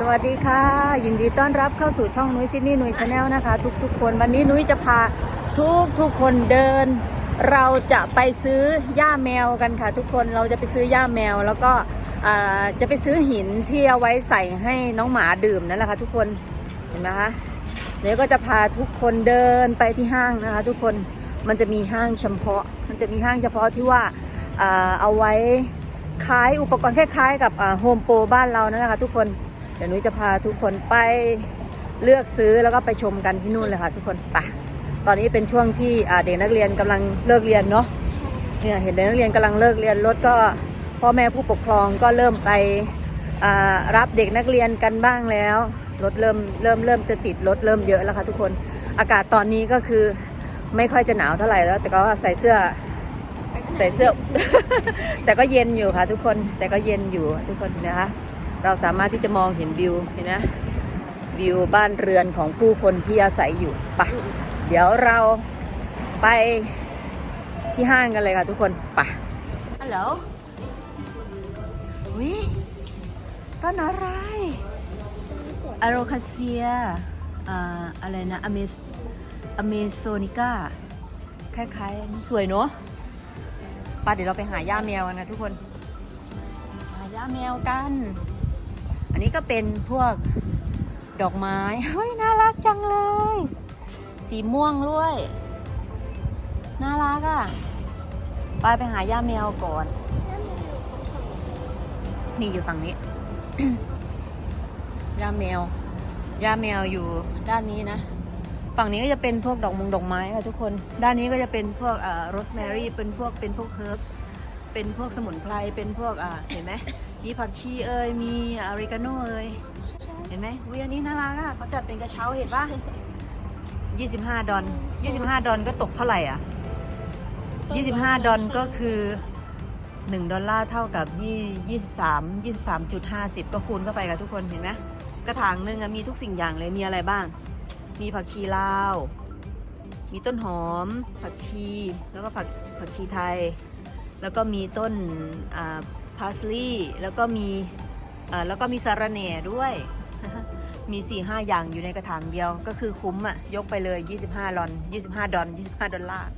สวัสดีค่ะ ยินดีต้อนรับเข้าสู่ช่องนุ้ยซินีย์นุ้ยชาแนลนะคะ ทุกๆคนวันนี้นุ้ยจะพาทุกทุกๆคนเดิน เราจะไปซื้อหญ้าแมวกันค่ะ ทุกคนเราจะไปซื้อหญ้าแมว แล้วก็อ่าจะไปซื้อหินที่เอาไว้ใส่ให้น้องหมาดื่มนั่นแหละค่ะ ทุกคนเห็นไหมคะเดี๋ยวก็จะพาทุกคนเดินไปที่ห้างนะคะ ทุกคนมันจะมีห้างเฉพาะ มันจะมีห้างเฉพาะที่ว่าอ่าเอาไว้ขายอุปกรณ์คล้ายๆ กับโฮมโปรบ้านเรานั่นแหละค่ะทุกคน เดี๋ยวนุ้ยจะพาทุกคนไปเลือกซื้อแล้วก็ไปชมกันที่นู่นเลยค่ะ ทุกคนไปตอนนี้เป็นช่วงที่เด็กนักเรียนกำลังเลิกเรียนเนาะเนี่ยเห็นเด็กนักเรียนกำลังเลิกเรียนรถก็พ่อแม่ผู้ปกครองก็เริ่มไปรับเด็กนักเรียนกันบ้างแล้วรถเริ่มเริ่มเริ่มจะติดรถเริ่มเยอะแล้วค่ะทุกคนอากาศตอนนี้ก็คือไม่ค่อยจะหนาวเท่าไหร่แล้ว แต่ก็ใส่เสื้อใส่เสื้อ แต่ก็เย็นอยู่ค่ะทุกคนแต่ก็เย็นอยู่ทุกคนนะคะ เราสามารถที่จะมองเห็นวิวเห็นนะวิวบ้านเรือนของผู้คนที่อาศัยอยู่ไปะเดี๋ยวเราไปที่ห้างกันเลยค่ะทุกคนไปะฮัลโหลวิต้นอะไรอโรคาเซียอ่าอะไรนะอเมซอเมโซนิก้าคล้ายๆ สวยเนาะไป่ะเดี๋ยวเราไปหาย่าแมวกันนะทุกคน หาย่าแมวกัน อันนี้ก็เป็นพวกดอกไม้เฮ้ยน่ารักจังเลย สีม่วงด้วย น่ารักอะ่ะไปไปหาย่าแมวก่อน นี่อยู่ฝั่งนี้ ย่าแมว ย่าแมวอยู่ด้านนี้นะ ฝั่งนี้ก็จะเป็นพวกดอกมงดอกไม้ค่ะทุกคน ด้านนี้ก็จะเป็นพวกโรสแมรี่ เป็นพวกเป็นพวกเฮิร์บ เป็นพวกสมุนไพรเป็นพวกอ่าเห็นไหมมีผักชีเอ่ยมีอาริกาโน่เอ่ยเห็นไหมวิอันนี้น่ารักอะเขาจัดเป็นกระเช้าเห็นปะ25 ดอล25 ดอลก็ตกเท่าไหร่อะ 25 ดอลก็คือ 1 ดอลลาร์เท่ากับยี่23 23.50 ก็คูณเข้าไปกับทุกคนเห็นไหมกระถางหนึ่งอะมีทุกสิ่งอย่างเลยมีอะไรบ้าง มีผักชีลาว มีต้นหอม ผักชี แล้วก็ผักผักชีไทย แล้วก็มีต้นพาสลีย์แล้วก็มีแล้วก็มีสาระแหน่ด้วย มี4ี่ห้าอย่างอยู่ในกระถางเดียว ก็คือคุ้มอะยกไปเลย 25ลอน 25 ดอล25 ดอลลาร์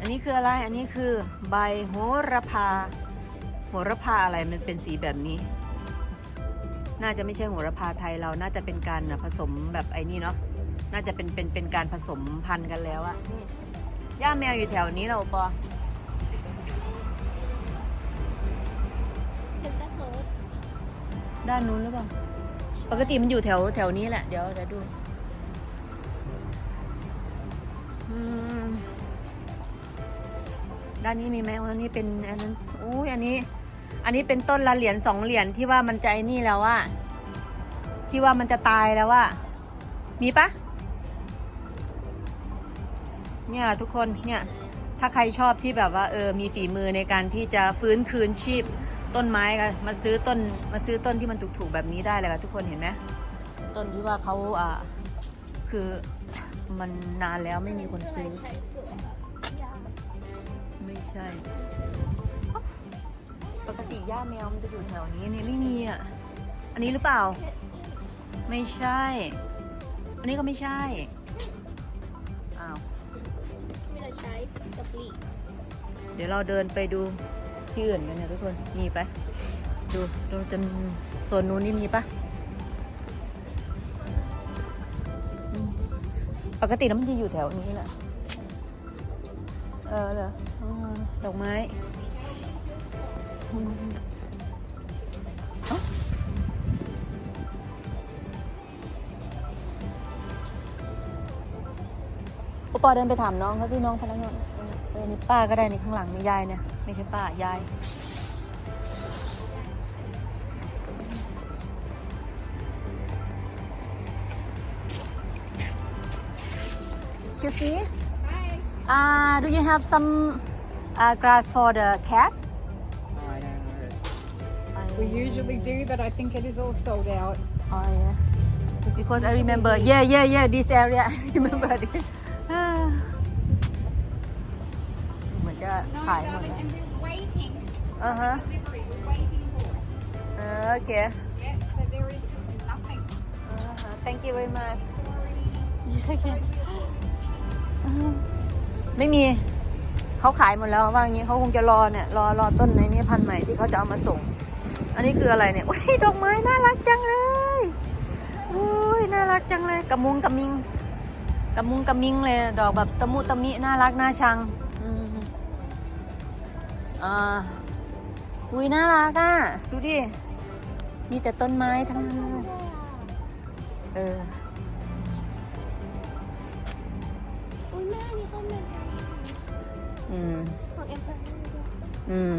อันนี้คืออะไร อันนี้คือใบโหระพา โหระพาอะไรมันเป็นสีแบบนี้ น่าจะไม่ใช่โหระพาไทยเรา น่าจะเป็นการผสมแบบไอ้นี่เนาะ น่าจะเป็นเป็นเป็นการผสมพันธุ์กันแล้วอะนี่ ย่าแมวอยู่แถวนี้เราปอด้านนู้นหรือเปล่า ปกติมันอยู่แถวแถวนี้แหละ เดี๋ยวเดี๋ยวดูอืมด้านนี้มีไหมอันนี้เป็นอันนั้นอุ้ยอันนี้ อันนี้เป็นต้นละเหรียญสองเหรียญที่ว่ามันใจนี่แล้วว่าที่ว่ามันจะตายแล้วว่ามีปะ เนี่ยทุกคนเนี่ยถ้าใครชอบที่แบบว่าเออมีฝีมือในการที่จะฟื้นคืนชีพต้นไม้กันมาซื้อต้นมาซื้อต้นที่มันถูกๆแบบนี้ได้เลยค่ะทุกคนเห็นไหมต้นที่ว่าเขาอ่าคือมันนานแล้วไม่มีคนซื้อ ไม่ใช่ ปกติย่าแมวมันจะอยู่แถวนี้เนี่ยไม่มีอะอันนี้หรือเปล่า ไม่ใช่ อันนี้ก็ไม่ใช่ เดี๋ยวเราเดินไปดูที่อื่นกันนะทุกคน มีไปดูดูจนโซนนู้นนี่มีปะปกติแล้วมันจะอยู่แถวนี้แหละเออเหรอดอกไม้อืมเอ้าโอปอเดินไปถามน้องเขาที่น้องพนักงาน ออนี่ป้าก็ได้นี่ข้างหลังนี่ยายเนี่ย ไม่ใช่ป้ายาย Excuse me. Uh, do you have some uh, grass for the cats? I don't know. We usually do, but I think it is all sold out. Oh yeah. Because I remember, yeah, yeah, yeah, this area, I remember this. จะขายหมดแล้ว and we're waiting อ่าฮะ delivery. We're waiting for it. Okay. Yeah, so there is just nothing. Uh-huh. Thank you very much. It's okay. ไม่มีเขาขายหมดแล้วว่างี้เขาคงจะรอเนี่ยรอรอต้นในนี้พันธุ์ใหม่ที่เขาจะเอามาส่ง อันนี้คืออะไรเนี่ยโอ้ยดอกไม้น่ารักจังเลยอุ้ยน่ารักจังเลยกระมุงกระมิงกระมุงกระมิงเลย ดอกแบบตะมุตะมิน่ารักน่าชังอืม อ่าอุ้ยน่ารักอะ ดูดิ มีแต่ต้นไม้ทั้งนั้นเลยเออ อุ้ยแม่นี่ต้นเป็นอืม ของเอฟเฟอร์อืม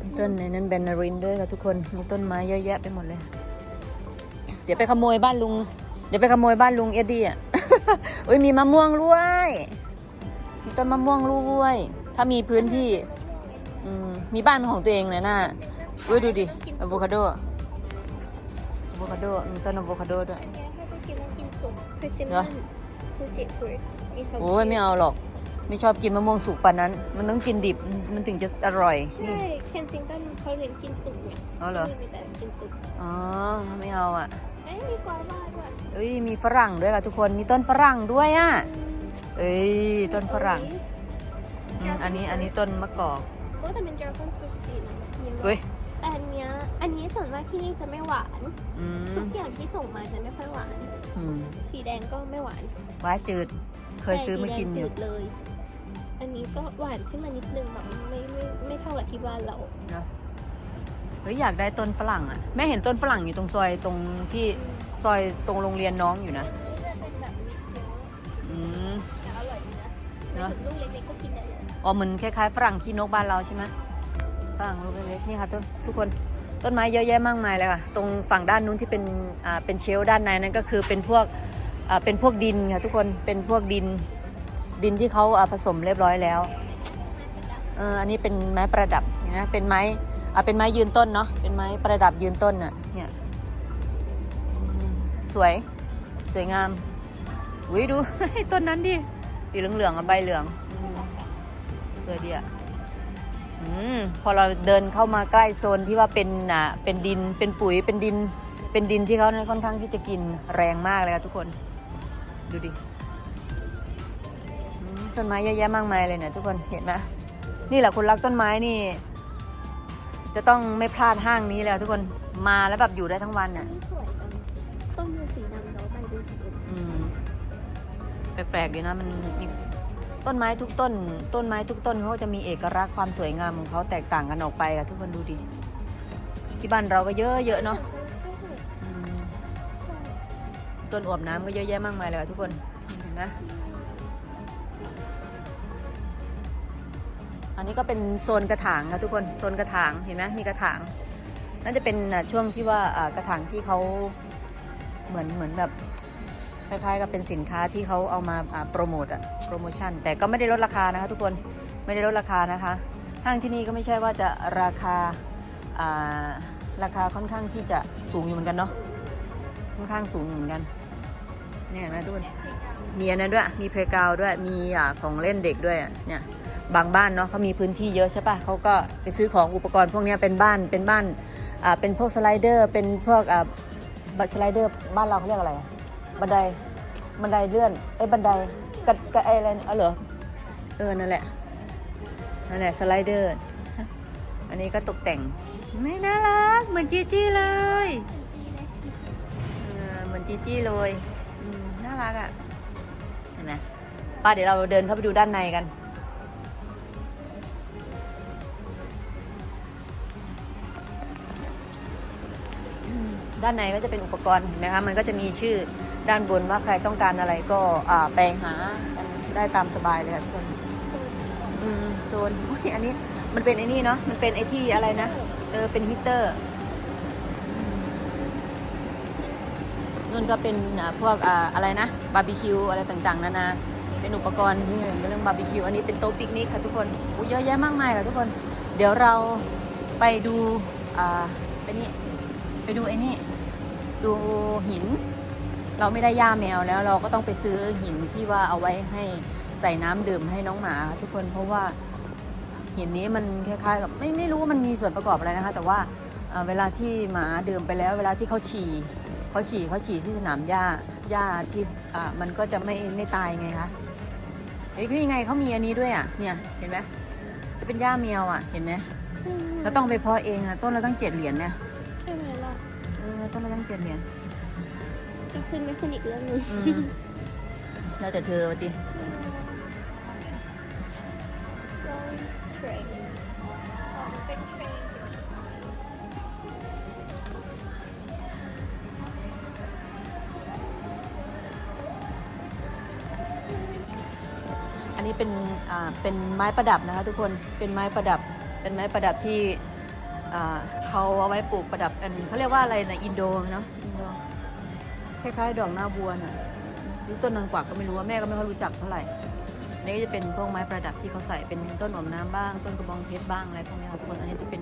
มีต้นในนั้นแบนนารินด้วยค่ะทุกคน มีต้นไม้เยอะแยะไปหมดเลย เดี๋ยวไปขโมยบ้านลุง เดี๋ยวไปขโมยบ้านลุงเอ็ดดี้อะ อุ้ยมีมะม่วงด้วย มีต้นมะม่วงด้วย ถ้ามีพื้นที่ อืมมีบ้านเป็นของตัวเองเลยน่ะอุ้ยดูดิอะโวคาโดอะโวคาโดมีต้นอะโวคาโดด้วย อันเนี้ยให้พวกกินต้องกินสุกเพอร์ซิมเหรมออนฟูจิฟรุตมีสองโอ้ยไม่เอาหรอก ไม่ชอบกินมะม่วงสุกป่านนั้น มันต้องกินดิบมันถึงจะอร่อยนี่ใช่เคนซิงตันเขาเรียนกินสุกเนี่ยอ๋อเหรอที่นี่มีแต่กินสุกอ๋อไม่เอาอะ เอ้ยมีกวาว่าด้วยเอ้ยมีฝรั่งด้วยค่ะทุกคนมีต้นฝรั่งด้วยอะเอ้ยต้นฝรั่งอื มอันนี้อันนี้ต้นมะกอกโอ้แต่เป็นดราก้อนฟรุตสีนะยังเฮ้ยแต่อันเนี้ยอันนี้ส่วนมากที่นี่จะไม่หวาน อืมทุกอย่างที่ส่งมาจะไม่ค่อยหวาน อืมสีแดงก็ไม่หวานหวานจืด เคยซื้อมากินอยู่แต่สีแดงจืดเลย อันนี้ก็หวานขึ้นมานิดนึงแบบไม่ไม่ไม่เท่ากับที่บ้านเราเนอะเฮ้ยอยากได้ต้นฝรั่งอะ แม่เห็นต้นฝรั่งอยู่ตรงซอยตรงที่ซอยตรงโรงเรียนน้องอยู่นะ อันนี้จะเป็นแบบมิกเยอะอืมแต่อร่อยดีนะเนอะ ลูกเล็กๆก็กินได้เลย อ๋อเหมือนคล้ายๆฝรั่งขี้นกบ้านเราใช่ไหมฝรั่งลูกเล็กๆนี่ค่ะต้นทุกคนต้นไม้เยอะแยะมากมายเลยค่ะ ตรงฝั่งด้านนู้นที่เป็นอ่าเป็นเชลฟ์ด้านในนั้นก็คือเป็นพวกอ่าเป็นพวกดินค่ะทุกคนเป็นพวกดินดินที่เขาอ่าผสมเรียบร้อยแล้วเอออันนี้เป็นไม้ประดับเห็นะเป็นไม้อ่าเป็นไม้ยืนต้นเนาะเป็นไม้ประดับยืนต้นอะเนี่ยอืมสวยสวยงามอุ้ยดู ต้นนั้นดิสีเหลืองๆอะใบเหลืองอืม สวยดีอะอืมพอเราเดินเข้ามาใกล้โซนที่ว่าเป็นอะเป็นดินเป็นปุ๋ยเป็นดิน เป็นดินที่เขาเนี่ยค่อนข้างที่จะกินแรงมากเลยค่ะทุกคนดูดิอืมต้นไม้เยอะแยะมากมายเลยเนี่ยทุกคนเห็นไหมนี่แหละคนรักต้นไม้นี่ จะต้องไม่พลาดห้างนี้แล้วทุกคนมาแล้วแบบอยู่ได้ทั้งวันอัน่ะนนี้สวยจังต้นดูสีดำแล้วใบดูสีอื่นอืมแปลกๆดีนะมันมี ต้นไม้ทุกต้น ต้นไม้ทุกต้นเขาจะมีเอกลักษณ์ความสวยงามของเขาแตกต่างกันออกไปอะทุกคนดูดิที่บ้านเราก็เยอะเยอะเนาะอืมต้นอวบน้ำก็เยอะแยะมากมายเลยอะทุกคนเห็นไหมอันนี้ก็เป็นโซนกระถางค่ะทุกคนโซนกระถางเห็นไหมมีกระถางน่าจะเป็นช่วงที่ว่ากระถางที่เขาเหมือนเหมือนแบบ คล้าย ๆ กับเป็นสินค้าที่เขาเอามาโปรโมทอะโปรโมชั่น แต่ก็ไม่ได้ลดราคานะคะทุกคนไม่ได้ลดราคานะคะ ห้างที่นี่ก็ไม่ใช่ว่าจะราคาราคาค่อนข้างที่จะสูงอยู่เหมือนกันเนาะค่อนข้างสูงเหมือนกันเนี่ยเห็นไหมทุกคนมีอันนั้นด้วยมีเพลกราวด้วยมีอของเล่นเด็กด้วยเนี่ยบางบ้านเนาะเขามีพื้นที่เยอะใช่ปะเขาก็ไปซื้อของอุปกรณ์พวกนี้เป็นบ้านเป็นบ้านเป็นพวกสไลเดอร์เป็นพวกอ่าบัตรสไลเดอร์บ้านเราเขาเรียกอะไร บันได บันไดเลื่อนเอ้ยบันไดกระกระไออะไรนะเอาเหรอ เออ นั่นแหละ นั่นแหละ สไลเดอร์ อันนี้ก็ตกแต่ง ไม่น่ารัก เหมือนจีจี้เลย เออ เหมือนจีจี้เลย อืม น่ารักอะ เห็นไหมป้าเดี๋ยวเราเดินเข้าไปดูด้านในกันด้านในก็จะเป็นอุปกรณ์เห็นไหมคะ มันก็จะมีชื่อ ด้านบนว่าใครต้องการอะไรก็อ่าไปหากันได้ตามสบายเลยค่ะทุกคนอืมโซนอุ๊ยอันนี้มันเป็นไอ้นี่เนาะมันเป็นไอ้ที่อะไรนะเออเป็นฮีตเตอร์นู่นก็เป็นอ่าพวกอ่าอะไรนะบาร์บีคิวอะไรต่างๆนานาเป็นอุปกรณ์ที่เรื่องบาร์บีคิวอันนี้เป็นโต๊ะปิกนิกค่ะทุกคนอู้เยอะแยะมากมายค่ะทุกคน เดี๋ยวเราไปดูอ่าไปนี่ไปดูไอ้นี่ดูหิน เราไม่ได้ย่าแมวแล้ว เราก็ต้องไปซื้อหินที่ว่าเอาไว้ให้ใส่น้ำดื่มให้น้องหมา ทุกคนเพราะว่าหินนี้มันคล้ายๆกับไม่ไม่รู้ว่ามันมีส่วนประกอบอะไรนะคะ แต่ว่าอ่าเวลาที่หมาดื่มไปแล้ว เวลาที่เขาฉี่เขาฉี่เขาฉี่ที่สนามหญ้าหญ้าที่อ่ามันก็จะไม่ไม่ตายไงคะเฮ้ยนี่ไงเขามีอันนี้ด้วยอะเนี่ยเห็นไหมจะเป็นหญ้าเมียวอะเห็นไหมเราต้องไปเพาะเองอะต้นเราตั้งเจ็ดเหรียญเนี่ยใช่ไหมล่ะเออต้นเราตั้งเจ็ดเหรียญ จะขึ้นไม่ขึ้นอีกเรื่องหนึงอืมแล้วแต่เธอวะติเทรนเป็นเทรนอันนี้เป็นอ่าเป็นไม้ประดับนะคะทุกคนเป็นไม้ประดับ เป็นไม้ประดับที่อ่าเขาเอาไว้ปลูกประดับกันเขาเรียกว่าอะไรนะอินโดเนาะอินโด คล้ายๆ ดอกหน้าบัวน่ะหรือต้นนางกวักก็ไม่รู้ว่าแม่ก็ไม่ค่อยรู้จักเท่าไหร่นี่ก็จะเป็นพวกไม้ประดับที่เขาใส่เป็นต้นหอมน้ำบ้าง ต้นกระบองเพชรบ้างอะไรพวกนี้ค่ะทุกคนอันนี้จะเป็น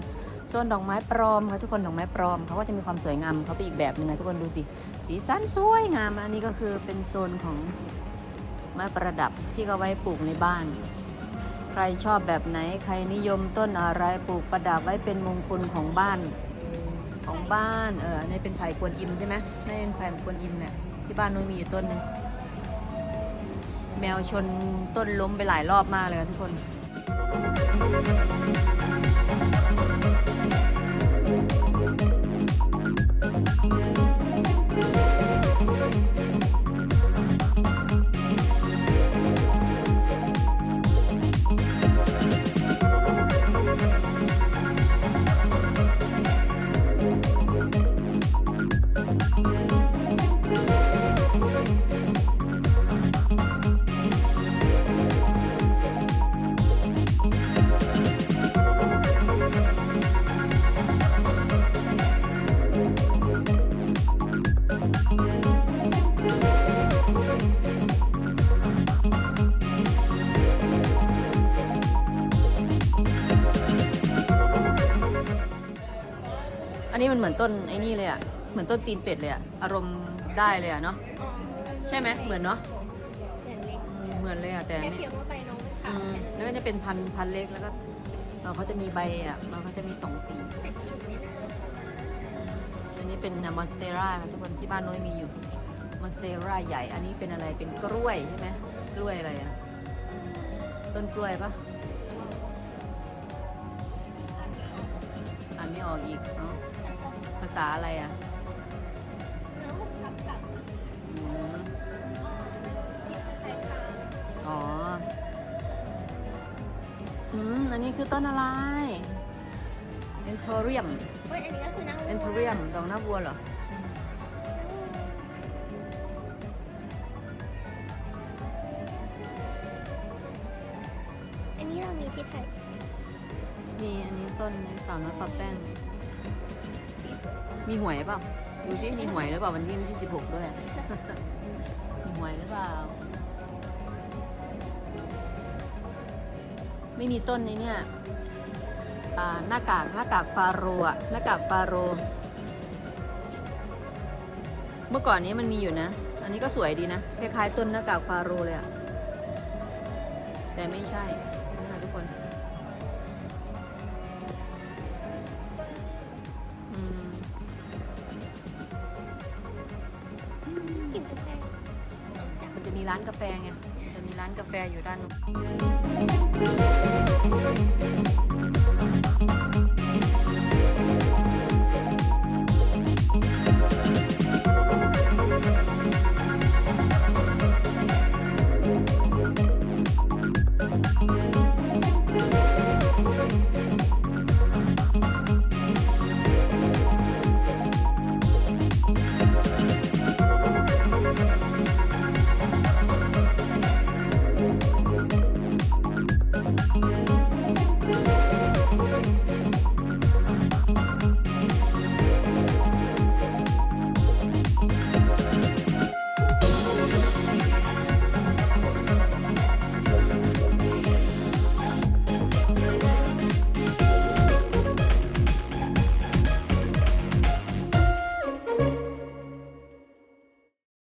โซนดอกไม้ปลอมค่ะทุกคนดอกไม้ปลอมเขาก็จะมีความสวยงามเขาไปอีกแบบหนึงนะทุกคนดูสิสีสันสวยงามอันนี้ก็คือเป็นโซนของไม้ประดับที่เขาไว้ปลูกในบ้าน ใครชอบแบบไหนใครนิยมต้นอะไรปลูกประดับไว้เป็นมงคลของบ้าน ของบ้านเอออันนี้เป็นไผ่กวนอิมใช่ไหมนี่เป็นไผ่กวนอิมเนี่ยที่บ้านนุ้ยมีอยู่ต้นหนึ่งแมวชนต้นล้มไปหลายรอบมากเลยทุกคน อันนี้มันเหมือนต้นไอ้นี่เลยอะเหมือนต้นตีนเป็ดเลยอะอารมณ์ได้เลยอะเนาะ ใช่ไหมเหมือนเนาะอย่างเล็กเหมือนเลยอะแต่แค่ไม่เพียงว่าไปน้องเป็นอืขาวมแค่นั้นแล้วก็จะเป็นพันพันเล็กแล้วก็เอ่อเขาจะมีใบอะมันเขาจะมีสองสี อันนี้เป็นมอนสเตราทุกคนที่บ้านน้อยมีอยู่มอนสเตราใหญ่ อันนี้เป็นอะไร เป็นกล้วยใช่ไหมกล้วยอะไรอะ ต้นกล้วยปะอ่านไม่ออกอีกเนาะภา ษาอะไรอะน้องขับกลับอืมที่ไทยค่ะอ๋อ อืม อันนี้คือต้นอะไร เอนโทเรียม เฮ้ยอันนี้ก็คือนั่งเอนโทเรียม ดอกหน้าบัวเหรอ อันนี้เรามีที่ไทย นี่อันนี้ต้นไม้สาวน้อยปลาแป้งสีสวย มีหวยเปล่าดูสิมีหวยหรือเปล่าวันที่ที่สิบหกด้วย มีหวยหรือเปล่า ไม่มีต้นในเนี่ยหน้ากากหน้ากากฟาโรห์อะหน้ากากฟาโร เมื่อก่อนนี้มันมีอยู่นะ อันนี้ก็สวยดีนะ คล้ายๆต้นหน้ากากฟาโรเลยอะแต่ไม่ใช่ ร้านกาแฟอยู่ด้านนู้น